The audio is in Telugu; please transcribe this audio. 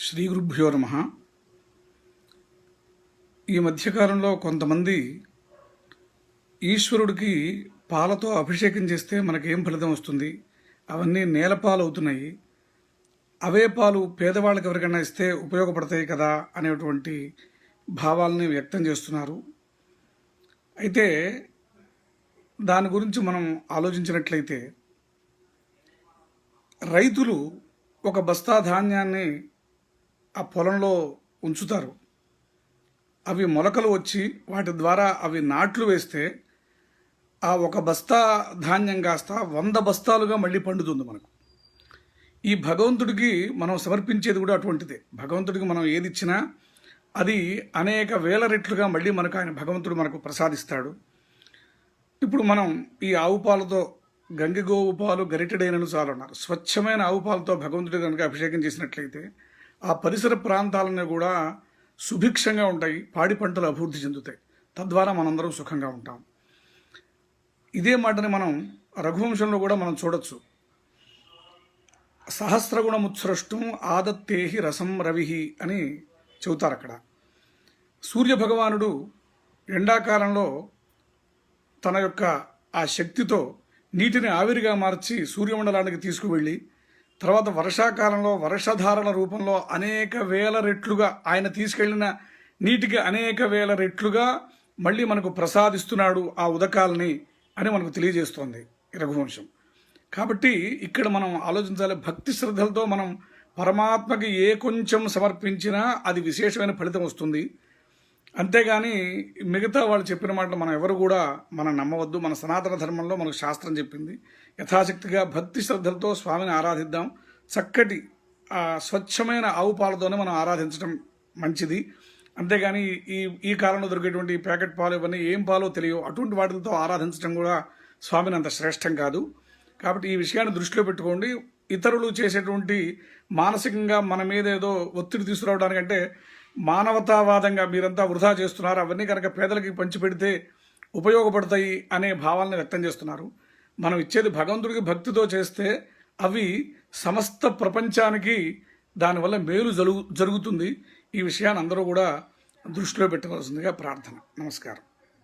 శ్రీ గురుభ్యో నమ. ఈ మధ్యకాలంలో కొంతమంది ఈశ్వరుడికి పాలతో అభిషేకం చేస్తే మనకేం ఫలితం వస్తుంది? అవన్నీ నేలపాలు అవుతున్నాయి. అవే పాలు పేదవాళ్ళకి ఎవరికైనా ఇస్తే ఉపయోగపడతాయి కదా అనేటువంటి భావాలని వ్యక్తం చేస్తున్నారు. అయితే దాని గురించి మనం ఆలోచించినట్లయితే రైతులు ఒక బస్తా ధాన్యాన్ని ఆ పొలంలో ఉంచుతారు. అవి మొలకలు వచ్చి వాటి ద్వారా అవి నాట్లు వేస్తే ఆ ఒక బస్తా ధాన్యం కాస్త వంద బస్తాలుగా మళ్ళీ పండుతుంది మనకు. ఈ భగవంతుడికి మనం సమర్పించేది కూడా అటువంటిదే. భగవంతుడికి మనం ఏది ఇచ్చినా అది అనేక వేల రెట్లుగా మళ్ళీ మనకు ఆయన భగవంతుడు మనకు ప్రసాదిస్తాడు. ఇప్పుడు మనం ఈ ఆవు పాలతో గంగిగోవు పాలు గరిటెడైనను చాలు అన్నారు స్వచ్ఛమైన ఆవు పాలతో భగవంతుడు కనుక అభిషేకం చేసినట్లయితే ఆ పరిసర ప్రాంతాలన్నీ కూడా సుభిక్షంగా ఉంటాయి పాడి పంటలు అభివృద్ధి చెందుతాయి. తద్వారా మనందరం సుఖంగా ఉంటాం. ఇదే మాటని మనం రఘువంశంలో కూడా మనం చూడొచ్చు. సహస్రగుణముత్సృష్టం ఆదత్తేహి రసం రవిహి అని చెబుతారు అక్కడ. సూర్య భగవానుడు ఎండాకాలంలో తన యొక్క ఆ శక్తితో నీటిని ఆవిరిగా మార్చి సూర్యమండలానికి తీసుకువెళ్ళి తర్వాత వర్షాకాలంలో వర్షధారల రూపంలో అనేక వేల రెట్లుగా ఆయన తీసుకెళ్ళిన నీటికి అనేక వేల రెట్లుగా మళ్ళీ మనకు ప్రసాదిస్తున్నాడు ఆ ఉదకాలని అని మనకు తెలియజేస్తోంది రఘువంశం కాబట్టి ఇక్కడ మనం ఆలోచించాలి భక్తి శ్రద్ధలతో మనం పరమాత్మకి ఏ కొంచెం సమర్పించినా అది విశేషమైన ఫలితం వస్తుంది. అంతేగాని మిగతా వాళ్ళు చెప్పిన మాటలు మనం ఎవరు కూడా మనం నమ్మవద్దు. మన సనాతన ధర్మంలో మనకు శాస్త్రం చెప్పింది. యథాశక్తిగా భక్తి శ్రద్ధలతో స్వామిని ఆరాధిద్దాం. చక్కటి స్వచ్ఛమైన ఆవు పాలతోనే మనం ఆరాధించడం మంచిది. అంతేగాని ఈ ఈ కాలంలో దొరికేటువంటి ప్యాకెట్ పాలు ఇవన్నీ ఏం పాలో తెలియవు. అటువంటి వాటితో ఆరాధించడం కూడా స్వామిని అంత శ్రేష్టం కాదు. కాబట్టి ఈ విషయాన్ని దృష్టిలో పెట్టుకోండి. ఇతరులు చేసేటువంటి మానసికంగా మన మీద ఏదో ఒత్తిడి తీసుకురావడానికంటే మానవతావాదంగా మీరంతా వృధా చేస్తున్నారు. అవన్నీ కనుక పేదలకి పంచిపెడితే ఉపయోగపడతాయి అనే భావాలను వ్యక్తం చేస్తున్నారు. మనం ఇచ్చేది భగవంతుడికి భక్తితో చేస్తే అవి సమస్త ప్రపంచానికి దానివల్ల మేలు జరుగు జరుగుతుంది. ఈ విషయాన్ని అందరూ కూడా దృష్టిలో పెట్టవలసిందిగా ప్రార్థన. నమస్కారం.